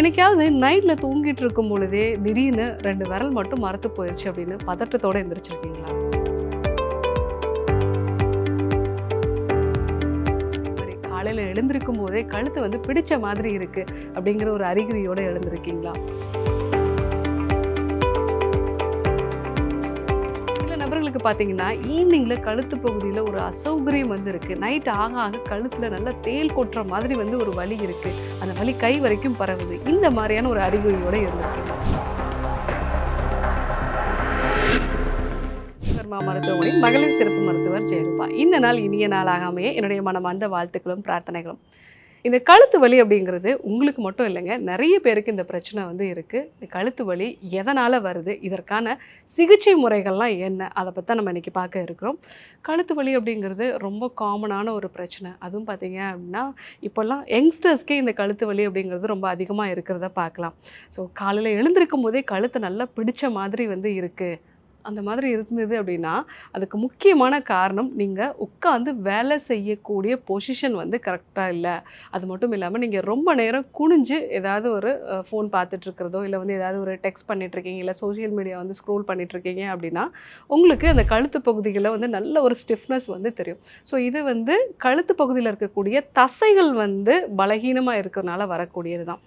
என்னைக்காவது நைட்டில் தூங்கிட்டு இருக்கும் பொழுதே திடீர்னு ரெண்டு விரல் மட்டும் மறத்து போயிடுச்சு அப்படின்னு பதட்டத்தோடு எந்திரிச்சிருக்கீங்களா? காலையில் எழுந்திருக்கும் போதே கழுத்து வந்து பிடிச்ச மாதிரி இருக்கு அப்படிங்கிற ஒரு அறிகுறியோடு எழுந்திருக்கீங்களா? சில பார்த்தீங்கன்னா ஈவினிங்கில் கழுத்து பகுதியில் ஒரு அசௌகரியம் வந்து இருக்கு நைட் ஆக ஆக கழுத்தில் நல்லா தேல் கொட்டுற மாதிரி வந்து ஒரு வலி இருக்குது அந்த வலி கை வரைக்கும் பரவுது. இந்த மாதிரியான ஒரு அறிகுறியோடு இருந்திருக்கு சர்மா மருத்துவமனை மகளிர் சிறப்பு மருத்துவர் ஜெயரூபா. இந்த நாள் இனிய நாளாக என்னுடைய மனமார்ந்த வாழ்த்துக்களும் பிரார்த்தனைகளும். இந்த கழுத்து வலி அப்படிங்கிறது உங்களுக்கு மட்டும் இல்லைங்க நிறைய பேருக்கு இந்த பிரச்சனை வந்து இருக்குது இந்த கழுத்து வலி எதனால் வருது இதற்கான சிகிச்சை முறைகள்லாம் என்ன அதை பற்றி நம்ம இன்றைக்கி பார்க்க இருக்கிறோம். கழுத்து வலி அப்படிங்கிறது ரொம்ப காமனான ஒரு பிரச்சனை. அதுவும் பார்த்தீங்க அப்படின்னா இப்போல்லாம் யங்ஸ்டர்ஸ்க்கே இந்த கழுத்து வலி அப்படிங்கிறது ரொம்ப அதிகமாக இருக்கிறத பார்க்கலாம். ஸோ காலையில் எழுந்திருக்கும் போதே கழுத்து நல்லா பிடிச்ச மாதிரி வந்து இருக்குது அந்த மாதிரி இருந்தது அப்படின்னா அதுக்கு முக்கியமான காரணம் நீங்கள் உட்காந்து வேலை செய்யக்கூடிய பொசிஷன் வந்து கரெக்டாக இல்லை. அது மட்டும் இல்லாமல் நீங்கள் ரொம்ப நேரம் குனிஞ்சு ஏதாவது ஒரு ஃபோன் பார்த்துட்ருக்கிறதோ இல்லை வந்து ஏதாவது ஒரு டெக்ஸ்ட் பண்ணிகிட்ருக்கீங்க இல்லை சோஷியல் மீடியா வந்து ஸ்க்ரோல் பண்ணிகிட்ருக்கீங்க அப்படின்னா உங்களுக்கு அந்த கழுத்து பகுதிகளில் வந்து நல்ல ஒரு ஸ்டிஃப்னஸ் வந்து தெரியும். ஸோ இது வந்து கழுத்து பகுதியில் இருக்கக்கூடிய தசைகள் வந்து பலகீனமாக இருக்கிறதுனால வரக்கூடியது தான்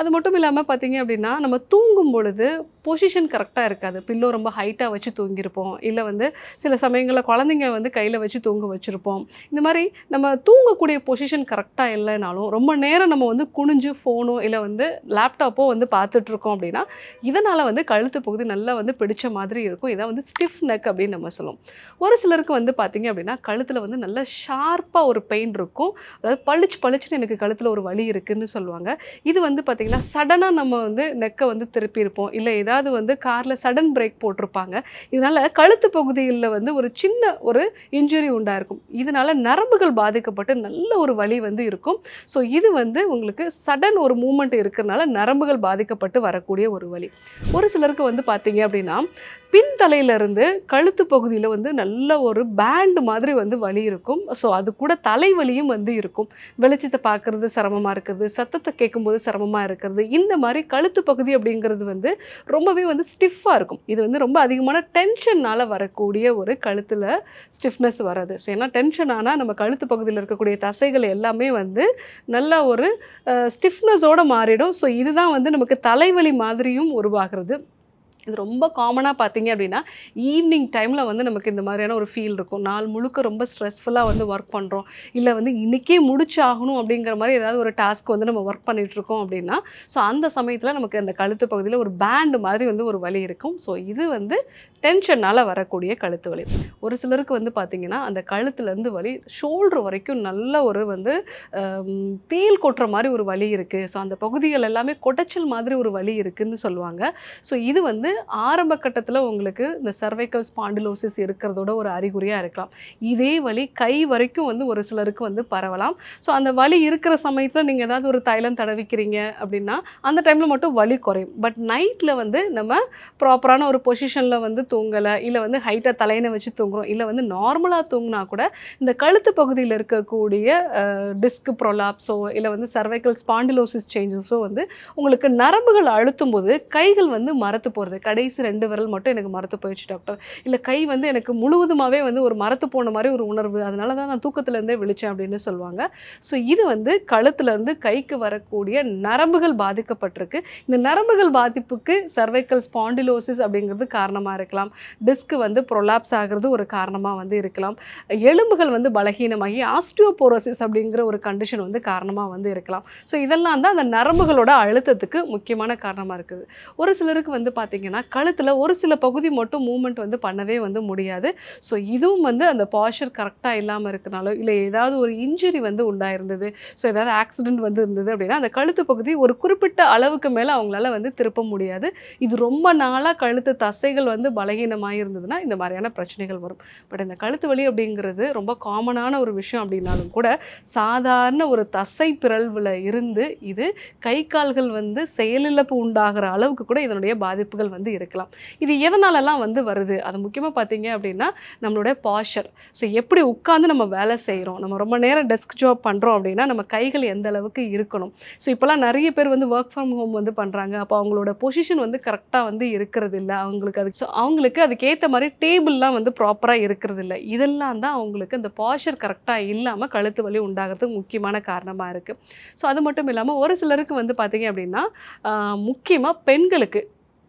அது மட்டும் இல்லாமல் பார்த்தீங்க அப்படின்னா நம்ம தூங்கும் பொழுது பொசிஷன் கரெக்டாக இருக்காது. பில்லோ ரொம்ப ஹைட்டாக வச்சு தூங்கியிருப்போம். இல்லை வந்து சில சமயங்களில் குழந்தைங்க வந்து கையில் வச்சு தூங்க வச்சுருப்போம். இந்த மாதிரி நம்ம தூங்கக்கூடிய பொசிஷன் கரெக்டாக இல்லைனாலும் ரொம்ப நேரம் நம்ம வந்து குனிஞ்சு ஃபோனோ இல்லை வந்து லேப்டாப்போ வந்து பார்த்துட்ருக்கோம் அப்படின்னா இதனால் வந்து கழுத்து பகுதி நல்லா வந்து பிடிச்ச மாதிரி இருக்கும். இதை வந்து ஸ்டிஃப் நெக் அப்படின்னு நம்ம சொல்லுவோம். ஒரு சிலருக்கு வந்து பார்த்தீங்க அப்படின்னா கழுத்தில் வந்து நல்ல ஷார்ப்பாக ஒரு பெயின் இருக்கும். அதாவது பளிச்சு பளிச்சுன்னு எனக்கு கழுத்தில் ஒரு வலி இருக்குதுன்னு சொல்லுவாங்க. இது வந்து பார்த்திங்கன்னா சடனாக நம்ம வந்து நெக்கை வந்து திருப்பியிருப்போம். இல்லை ஏதாவது வந்து காரில் சடன் பிரேக் போட்டிருப்பாங்க. இதனால் கழுத்து பகுதியில் வந்து ஒரு சின்ன ஒரு இன்ஜுரி உண்டாயிருக்கும். இதனால் நரம்புகள் பாதிக்கப்பட்டு நல்ல ஒரு வலி வந்து இருக்கும். ஸோ இது வந்து உங்களுக்கு சடன் ஒரு மூமெண்ட் இருக்கிறனால நரம்புகள் பாதிக்கப்பட்டு வரக்கூடிய ஒரு வழி ஒரு சிலருக்கு வந்து பார்த்தீங்க அப்படின்னா பின்தலையிலிருந்து கழுத்து பகுதியில் வந்து நல்ல ஒரு பேண்டு மாதிரி வந்து வலி இருக்கும். ஸோ அது கூட தலைவலியும் வந்து இருக்கும். வெளிச்சத்தை பார்க்குறது சிரமமாக இருக்கிறது சத்தத்தை கேட்கும்போது சிரமமாக இருக்கிறது இந்த மாதிரி கழுத்து பகுதி அப்படிங்கிறது வந்து ரொம்பவே வந்து ஸ்டிஃபாக இருக்கும். இது வந்து ரொம்ப அதிகமான டென்ஷன்னால் வரக்கூடிய ஒரு கழுத்தில் ஸ்டிஃப்னஸ் வராது ஸோ ஏன்னா டென்ஷன் ஆனால் நம்ம கழுத்து பகுதியில் இருக்கக்கூடிய தசைகள் எல்லாமே வந்து நல்ல ஒரு ஸ்டிஃப்னஸோடு மாறிடும். ஸோ இதுதான் வந்து நமக்கு தலைவலி மாதிரியும் உருவாகிறது. இது ரொம்ப காமனாக பார்த்தீங்க அப்படின்னா ஈவினிங் டைமில் வந்து நமக்கு இந்த மாதிரியான ஒரு ஃபீல் இருக்கும். நாள் முழுக்க ரொம்ப ஸ்ட்ரெஸ்ஃபுல்லாக வந்து ஒர்க் பண்ணுறோம் இல்லை வந்து இன்றைக்கே முடிச்சு ஆகணும் அப்படிங்கிற மாதிரி ஏதாவது ஒரு டாஸ்க் வந்து நம்ம ஒர்க் பண்ணிகிட்ருக்கோம் அப்படின்னா ஸோ அந்த சமயத்தில் நமக்கு அந்த கழுத்து பகுதியில் ஒரு பேண்டு மாதிரி வந்து ஒரு வலி இருக்கும். ஸோ இது வந்து டென்ஷனால் வரக்கூடிய கழுத்து வலி. ஒரு சிலருக்கு வந்து பார்த்திங்கன்னா அந்த கழுத்துலேருந்து வலி ஷோல்டர் வரைக்கும் நல்ல ஒரு வந்து தேல் கொட்டுற மாதிரி ஒரு வலி இருக்குது ஸோ அந்த பகுதிகள் எல்லாமே கொடைச்சல் மாதிரி ஒரு வலி இருக்குதுன்னு சொல்லுவாங்க. ஸோ இது வந்து ஆரம்ப கட்டத்தில் உங்களுக்கு இந்த சர்வைக்கல் ஸ்பாண்டிலோசிஸ் இருக்கிறதோட ஒரு அறிகுறியாக இருக்கலாம். இதே வலி கை வரைக்கும் வந்து ஒரு சிலருக்கு வந்து பரவலாம். ஸோ அந்த வலி இருக்கிற சமயத்தில் நீங்கள் ஏதாவது ஒரு தைலம் தடவிக்கிறீங்க அப்படின்னா அந்த டைமில் மட்டும் வலி குறையும். பட் நைட்டில் வந்து நம்ம ப்ராப்பரான ஒரு பொசிஷனில் வந்து தூங்கலை இல்லை வந்து ஹைட்டாக தலையினை வச்சு தூங்குறோம் இல்லை வந்து நார்மலாக தூங்கினா கூட இந்த கழுத்து பகுதியில் இருக்கக்கூடிய டிஸ்க் ப்ரொலாப்ஸோ இல்லை வந்து சர்வைக்கல் ஸ்பாண்டிலோசிஸ் சேஞ்சஸோ வந்து உங்களுக்கு நரம்புகள் அழுத்தும் போது கைகள் வந்து மரத்து போகிறது கடைசி ரெண்டு விரல் மட்டும் எனக்கு மரத்து போயிடுச்சு டாக்டர் இல்லை கை வந்து எனக்கு முழுவதுமாகவே வந்து ஒரு மரத்து போன மாதிரி ஒரு உணர்வு. அதனால தான் நான் தூக்கத்துலேருந்தே விழிச்சேன் அப்படின்னு சொல்லுவாங்க. ஸோ இது வந்து கழுத்துலேருந்து கைக்கு வரக்கூடிய நரம்புகள் பாதிக்கப்பட்டிருக்கு. இந்த நரம்புகள் பாதிப்புக்கு சர்வைக்கல் ஸ்பாண்டிலோசிஸ் அப்படிங்கிறது காரணமாக இருக்கலாம். டிஸ்க் வந்து ப்ரொலாப்ஸ் ஆகிறது ஒரு காரணமாக வந்து இருக்கலாம். எலும்புகள் வந்து பலகீனமாகி ஆஸ்டியோபோரோசிஸ் அப்படிங்கிற ஒரு கண்டிஷன் வந்து காரணமாக வந்து இருக்கலாம். ஸோ இதெல்லாம் தான் அந்த நரம்புகளோட அழுத்தத்துக்கு முக்கியமான காரணமாக இருக்குது. ஒரு சிலருக்கு வந்து பார்த்திங்கன்னா கழுத்தில் ஒரு சில பகுதி மட்டும் மூமெண்ட் வந்து பண்ணவே வந்து முடியாது. ஸோ இதுவும் வந்து அந்த பாஷர் கரெக்டாக இல்லாமல் இருக்கனாலோ இல்லை ஏதாவது ஒரு இன்ஜுரி வந்து உண்டாயிருந்தது ஸோ ஏதாவது ஆக்சிடென்ட் வந்து இருந்தது அப்படின்னா அந்த கழுத்து பகுதி ஒரு குறிப்பிட்ட அளவுக்கு மேலே அவங்களால வந்து திருப்ப முடியாது. இது ரொம்ப நாளாக கழுத்து தசைகள் வந்து பலகீனமாக இருந்ததுன்னா இந்த மாதிரியான பிரச்சனைகள் வரும். பட் இந்த கழுத்து வலி அப்படிங்கிறது ரொம்ப காமனான ஒரு விஷயம் அப்படின்னாலும் கூட சாதாரண ஒரு தசை பிறழ்வில் இருந்து இது கை கால்கள் வந்து செயலிழப்பு உண்டாகிற அளவுக்கு கூட இதனுடைய பாதிப்புகள் வந்து வந்து இருக்கலாம். இது எதனாலலாம் வந்து வருது? அது முக்கியமாக பார்த்தீங்க அப்படின்னா நம்மளோட பாஷர் ஸோ எப்படி உட்காந்து நம்ம வேலை செய்கிறோம் நம்ம ரொம்ப நேரம் டெஸ்க் ஜாப் பண்ணுறோம் அப்படின்னா நம்ம கைகள் எந்த அளவுக்கு இருக்கணும்? ஸோ இப்போலாம் நிறைய பேர் வந்து ஒர்க் ஃப்ரம் ஹோம் வந்து பண்ணுறாங்க அப்போ அவங்களோட பொசிஷன் வந்து கரெக்டாக வந்து இருக்கிறது இல்லை அவங்களுக்கு. அது ஸோ அவங்களுக்கு அதுக்கேற்ற மாதிரி டேபிள்லாம் வந்து ப்ராப்பராக இருக்கிறது இல்லை இதெல்லாம் தான் அவங்களுக்கு அந்த பாஷர் கரெக்டாக இல்லாமல் கழுத்து வலி உண்டாகிறதுக்கு முக்கியமான காரணமாக இருக்குது ஸோ அது மட்டும் இல்லாமல் ஒரு சிலருக்கு வந்து பார்த்தீங்க அப்படின்னா முக்கியமாக பெண்களுக்கு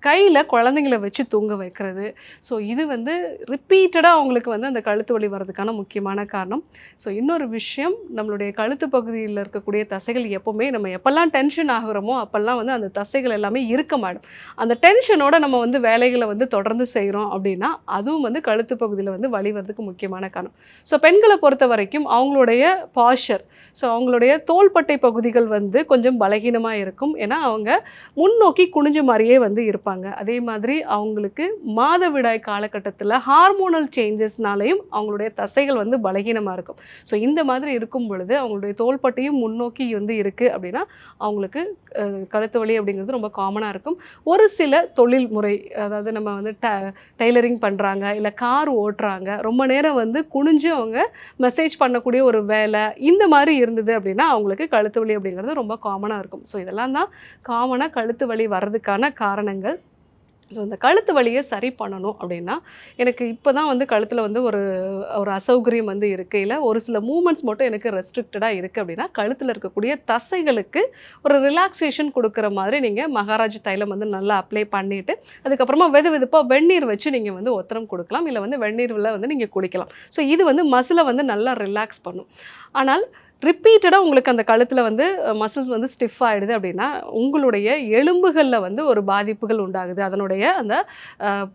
கையில் குழந்தைங்கள வச்சு தூங்க வைக்கிறது. ஸோ இது வந்து ரிப்பீட்டடாக அவங்களுக்கு வந்து அந்த கழுத்து வலி வர்றதுக்கான முக்கியமான காரணம். ஸோ இன்னொரு விஷயம் நம்மளுடைய கழுத்து பகுதியில் இருக்கக்கூடிய தசைகள் எப்போவுமே நம்ம எப்போல்லாம் டென்ஷன் ஆகுறோமோ அப்போல்லாம் வந்து அந்த தசைகள் எல்லாமே இருக்க மாட்டோம். அந்த டென்ஷனோட நம்ம வந்து வேலைகளை வந்து தொடர்ந்து செய்கிறோம் அப்படின்னா அதுவும் வந்து கழுத்து பகுதியில் வந்து வலி வர்றதுக்கு முக்கியமான காரணம். ஸோ பெண்களை பொறுத்த வரைக்கும் அவங்களுடைய பாஷர் ஸோ அவங்களுடைய தோள்பட்டை பகுதிகள் வந்து கொஞ்சம் பலகீனமாக இருக்கும். ஏன்னா அவங்க முன்னோக்கி குனிஞ்ச மாதிரியே வந்து இருப்பாங்க. அதே மாதிரி அவங்களுக்கு மாதவிடாய் காலகட்டத்தில் ஹார்மோனல் சேஞ்சஸ்னாலையும் அவங்களுடைய தசைகள் வந்து பலகீனமாக இருக்கும். ஸோ இந்த மாதிரி இருக்கும் பொழுது அவங்களுடைய தோள்பட்டையும் முன்னோக்கி வந்து இருக்குது அப்படின்னா அவங்களுக்கு கழுத்து வலி அப்படிங்கிறது ரொம்ப காமனாக இருக்கும். ஒரு சில தொழில் முறை அதாவது நம்ம வந்து ட டெய்லரிங் பண்ணுறாங்க இல்லை கார் ஓட்டுறாங்க ரொம்ப நேரம் வந்து குனிஞ்சு அவங்க மெசேஜ் பண்ணக்கூடிய ஒரு வேலை இந்த மாதிரி இருந்தது அப்படின்னா அவங்களுக்கு கழுத்து வலி அப்படிங்கிறது ரொம்ப காமனாக இருக்கும். ஸோ இதெல்லாம் தான் காமனாக கழுத்து வலி வர்றதுக்கான காரணங்கள். ஸோ இந்த கழுத்து வலியை சரி பண்ணணும் அப்படின்னா எனக்கு இப்போ தான் வந்து கழுத்தில் வந்து ஒரு ஒரு அசௌகரியம் வந்து இருக்கையில் ஒரு சில மூமெண்ட்ஸ் மட்டும் எனக்கு ரெஸ்ட்ரிக்டடாக இருக்குது அப்படின்னா கழுத்தில் இருக்கக்கூடிய தசைகளுக்கு ஒரு ரிலாக்ஸேஷன் கொடுக்குற மாதிரி நீங்கள் மகாராஜ் தைலம் வந்து நல்லா அப்ளை பண்ணிவிட்டு அதுக்கப்புறமா வெது வெதுப்பாக வெந்நீர் வச்சு நீங்கள் வந்து ஒத்தரம் கொடுக்கலாம். இல்லை வந்து வெந்நீரில் வந்து நீங்கள் குளிக்கலாம். ஸோ இது வந்து மசிலை வந்து நல்லா ரிலாக்ஸ் பண்ணும். ஆனால் ரிப்பீட்டடாக உங்களுக்கு அந்த கழுத்தில் வந்து மசில்ஸ் வந்து ஸ்டிஃப் ஆகிடுது அப்படின்னா உங்களுடைய எலும்புகளில் வந்து ஒரு பாதிப்புகள் உண்டாகுது. அதனுடைய அந்த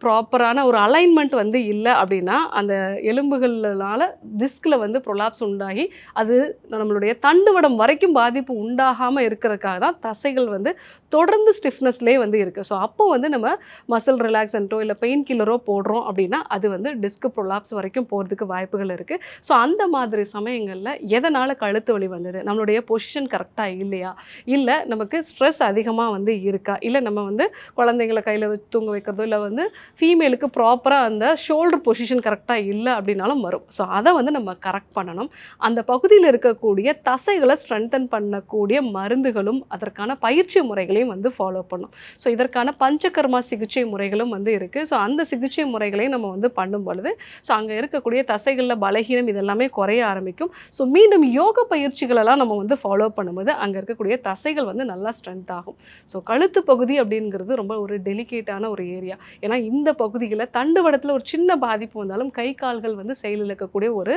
ப்ராப்பரான ஒரு அலைன்மெண்ட் வந்து இல்லை அப்படின்னா அந்த எலும்புகள்னால டிஸ்கில் வந்து ப்ரொலாப்ஸ் உண்டாகி அது நம்மளுடைய தண்டுவடம் வரைக்கும் பாதிப்பு உண்டாகாமல் இருக்கிறதுக்காக தான் தசைகள் வந்து தொடர்ந்து ஸ்டிஃப்னஸ்லேயே வந்து இருக்குது ஸோ அப்போ வந்து நம்ம மசில் ரிலாக்ஸன்ட்டோ இல்லை பெயின் கில்லரோ போடுறோம் அப்படின்னா அது வந்து டிஸ்க் ப்ரொலாப்ஸ் வரைக்கும் போகிறதுக்கு வாய்ப்புகள் இருக்குது ஸோ அந்த மாதிரி சமயங்களில் எதனால் கழுத்து வலி வந்தது. நம்மளுடைய பொசிஷன் கரெக்டாக இல்லையா? இல்லை நமக்கு ஸ்ட்ரெஸ் அதிகமாக வந்து இருக்கா? இல்லை நம்ம வந்து குழந்தைங்களை கையில் வச்சு தூங்க வைக்கிறதோ இல்லை வந்து ஃபீமேலுக்கு ப்ராப்பராக அந்த ஷோல்டர் பொசிஷன் கரெக்டாக இல்லை அப்படின்னாலும் வரும். ஸோ அதை வந்து நம்ம கரெக்ட் பண்ணணும். அந்த பகுதியில் இருக்கக்கூடிய தசைகளை ஸ்ட்ரென்தன் பண்ணக்கூடிய மருந்துகளும் அதற்கான பயிற்சி முறைகளையும் வந்து ஃபாலோ பண்ணும். ஸோ இதற்கான பஞ்சகர்மா சிகிச்சை முறைகளும் வந்து இருக்குது ஸோ அந்த சிகிச்சை முறைகளையும் நம்ம வந்து பண்ணும் பொழுது ஸோ அங்கே இருக்கக்கூடிய தசைகளில் பலகீனம் இதெல்லாமே குறைய ஆரம்பிக்கும். ஸோ மீண்டும் யோக பயிற்சிகளெல்லாம் நம்ம வந்து ஃபாலோ பண்ணும்போது அங்கே இருக்கக்கூடிய தசைகள் வந்து நல்லா ஸ்ட்ரென்த் ஆகும். ஸோ கழுத்து பகுதி அப்படிங்கிறது ரொம்ப ஒரு டெலிகேட்டான ஒரு ஏரியா ஏன்னா இந்த பகுதியில் தண்டுவடத்தில் ஒரு சின்ன பாதிப்பு வந்தாலும் கை கால்கள் வந்து செயலிழக்கக்கூடிய ஒரு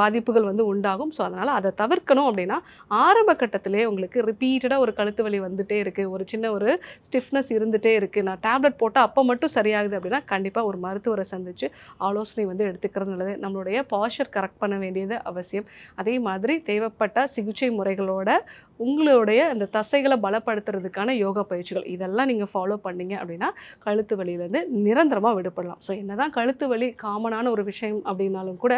பாதிப்புகள் வந்து உண்டாகும். ஸோ அதனால் அதை தவிர்க்கணும் அப்படின்னா ஆரம்ப கட்டத்திலே உங்களுக்கு ரிப்பீட்டடாக ஒரு கழுத்து வலி வந்துகிட்டே இருக்குது ஒரு சின்ன ஒரு ஸ்டிஃப்னஸ் இருந்துகிட்டே இருக்குது நான் டேப்லெட் போட்டால் அப்போ மட்டும் சரியாகுது அப்படின்னா கண்டிப்பாக ஒரு மருத்துவரை சந்தித்து ஆலோசனை வந்து எடுத்துக்கிறது நல்லது. நம்மளுடைய பாஷர் கரெக்ட் பண்ண வேண்டியது அவசியம். அதே மாதிரி மாதிரி தேவைப்பட்ட சிகிச்சை முறைகளோட உங்களுடைய அந்த தசைகளை பலப்படுத்துறதுக்கான யோகா பயிற்சிகள். இதெல்லாம் நீங்கள் ஃபாலோ பண்ணீங்க அப்படின்னா கழுத்து வலியிலேருந்து நிரந்தரமாக விடுபடலாம். ஸோ என்னதான் கழுத்து வலி காமனான ஒரு விஷயம் அப்படின்னாலும் கூட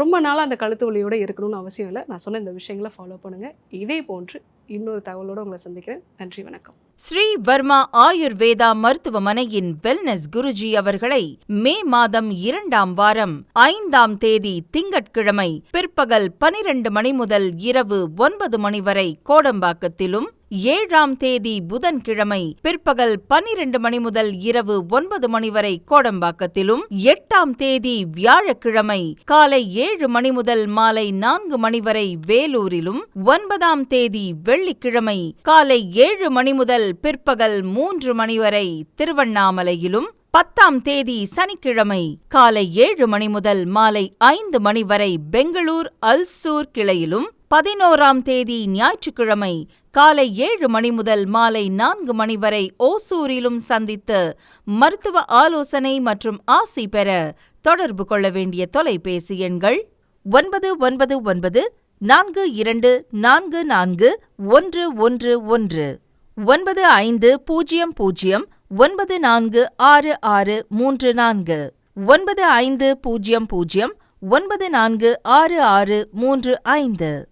ரொம்ப நாளாக அந்த கழுத்து வலியோட இருக்கணும்னு அவசியம் இல்லை. நான் சொன்ன இந்த விஷயங்களை ஃபாலோ பண்ணுங்கள் இதே போன்று இன்னொரு தகவலோடு உங்களை சந்திக்கிறேன். நன்றி வணக்கம். ஸ்ரீ வர்மா ஆயுர்வேதா மருத்துவமனையின் வெல்னஸ் குருஜி அவர்களை மே மாதம் இரண்டாம் வாரம் ஐந்தாம் தேதி திங்கட்கிழமை பிற்பகல் பனிரெண்டு மணி முதல் இரவு ஒன்பது மணி வரை கோடம்பாக்கத்திலும் ஏழாம் தேதி புதன்கிழமை பிற்பகல் பனிரெண்டு மணி முதல் இரவு ஒன்பது மணி வரை கோடம்பாக்கத்திலும் எட்டாம் தேதி வியாழக்கிழமை காலை ஏழு மணி முதல் மாலை நான்கு மணி வரை வேலூரிலும் ஒன்பதாம் தேதி வெள்ளிக்கிழமை காலை ஏழு மணி முதல் பிற்பகல் மூன்று மணி வரை திருவண்ணாமலையிலும் பத்தாம் தேதி சனிக்கிழமை காலை ஏழு மணி முதல் மாலை ஐந்து மணி வரை பெங்களூர் அல்சூர் கிளையிலும் பதினோராம் தேதி ஞாயிற்றுக்கிழமை காலை ஏழு மணி முதல் மாலை நான்கு மணி வரை ஓசூரிலும் சந்தித்து மருத்துவ ஆலோசனை மற்றும் ஆசி பெற தொடர்பு கொள்ள வேண்டிய தொலைபேசி எண்கள் ஒன்பது ஒன்பது ஒன்பது நான்கு இரண்டு நான்கு நான்கு ஒன்று ஒன்று ஒன்று ஒன்பது ஐந்து பூஜ்ஜியம் பூஜ்ஜியம் ஒன்பது நான்கு ஆறு ஆறு மூன்று நான்கு ஒன்பது ஐந்து பூஜ்ஜியம் பூஜ்ஜியம் ஒன்பது நான்கு ஆறு ஆறு மூன்று ஐந்து.